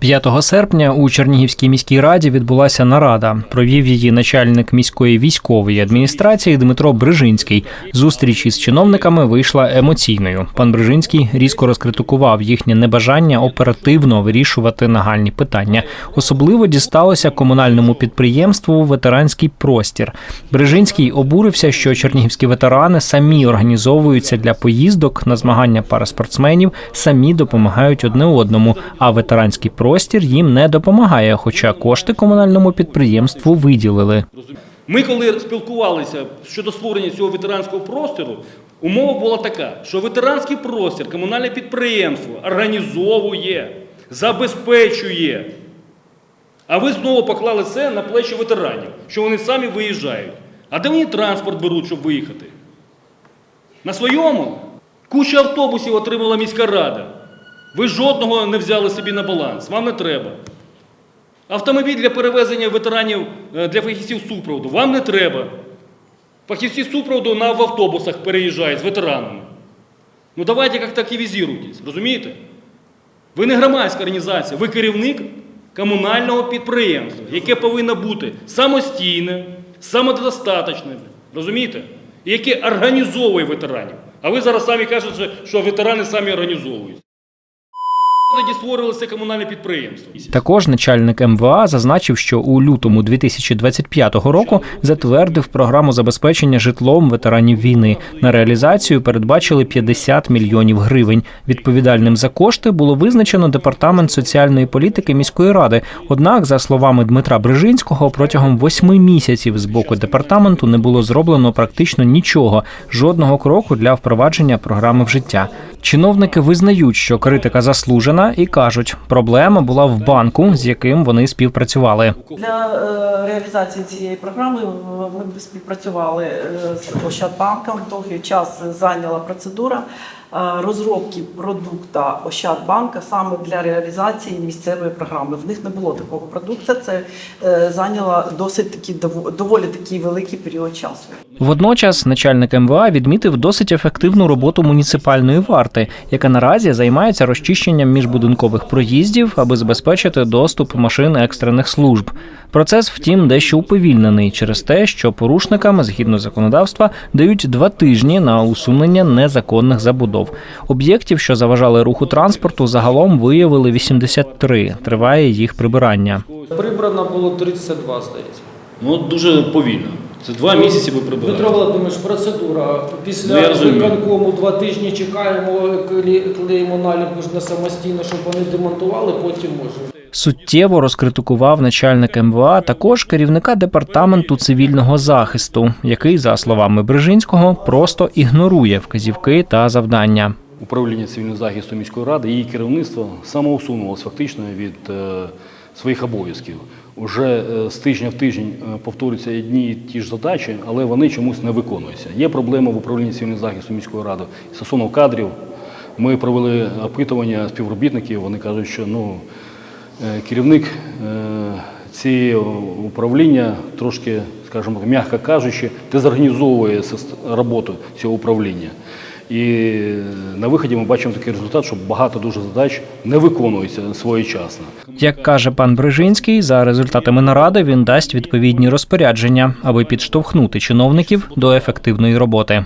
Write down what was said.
5 серпня у Чернігівській міській раді відбулася нарада. Провів її начальник міської військової адміністрації Дмитро Брижинський. Зустріч із чиновниками вийшла емоційною. Пан Брижинський різко розкритикував їхнє небажання оперативно вирішувати нагальні питання. Особливо дісталося комунальному підприємству Ветеранський простір. Брижинський обурився, що чернігівські ветерани самі організовуються для поїздок на змагання параспортсменів, самі допомагають одне одному. А ветеранський простір їм не допомагає, хоча кошти комунальному підприємству виділили. Ми, коли спілкувалися щодо створення цього ветеранського простору, умова була така, що ветеранський простір, комунальне підприємство організовує, забезпечує. А ви знову поклали це на плечі ветеранів, що вони самі виїжджають. А де вони транспорт беруть, щоб виїхати? На своєму? Куча автобусів отримала міська рада. Ви жодного не взяли собі на баланс, вам не треба. Автомобіль для перевезення ветеранів е, для фахівців супроводу вам не треба. Фахівці супроводу на в автобусах переїжджають з ветеранами. Ну давайте як-то активізуйтесь, розумієте? Ви не громадська організація, ви керівник комунального підприємства, яке повинно бути самостійним, самодостаточним, розумієте? І яке організовує ветеранів. А ви зараз самі кажете, що ветерани самі організовують. Тоді створилося комунальне підприємство. Також начальник МВА зазначив, що у лютому 2025 року затвердив програму забезпечення житлом ветеранів війни. На реалізацію передбачили 50 мільйонів гривень. Відповідальним за кошти було визначено департамент соціальної політики міської ради. Однак, за словами Дмитра Брижинського, протягом восьми місяців з боку департаменту не було зроблено практично нічого, жодного кроку для впровадження програми в життя. Чиновники визнають, що критика заслужена, і кажуть, проблема була в банку, з яким вони співпрацювали. Для е, реалізації цієї програми е, ми співпрацювали е, з Ощадбанком. Довгий час зайняла процедура розробки продукту Ощадбанка саме для реалізації місцевої програми. В них не було такого продукту. Це е, зайняло досить дово- доволі такий великий період часу. Водночас начальник МВА відмітив досить ефективну роботу муніципальної варти, яка наразі займається розчищенням міжбудинкових проїздів, аби забезпечити доступ машин екстрених служб. Процес, втім, дещо уповільнений через те, що порушникам, згідно законодавства, дають два тижні на усунення незаконних забудов. Об'єктів, що заважали руху транспорту, загалом виявили 83. Триває їх прибирання. Прибрано було 32, здається. Ну, дуже повільно. Це два місяці ви прибирали. Петро Володимирович, процедура. Ну, Після розумію. виконкому два тижні чекаємо, кле- клеїмо наліпку ж на самостійно, щоб вони демонтували, потім можемо. Суттєво розкритикував начальник МВА також керівника департаменту цивільного захисту, який, за словами Брижинського, просто ігнорує вказівки та завдання. Управління цивільного захисту міської ради, її керівництво самоусунулося фактично від е, своїх обов'язків. Уже е, з тижня в тиждень е, повторюються одні і ті ж задачі, але вони чомусь не виконуються. Є проблема в управлінні цивільного захисту міської ради стосовно кадрів. Ми провели опитування співробітників. Вони кажуть, що ну, керівник е, цієї управління трошки, скажімо, м'яко кажучи, дезорганізовує роботу цього управління. І на виході ми бачимо такий результат, що багато дуже задач не виконується своєчасно. Як каже пан Брижинський, за результатами наради він дасть відповідні розпорядження, аби підштовхнути чиновників до ефективної роботи.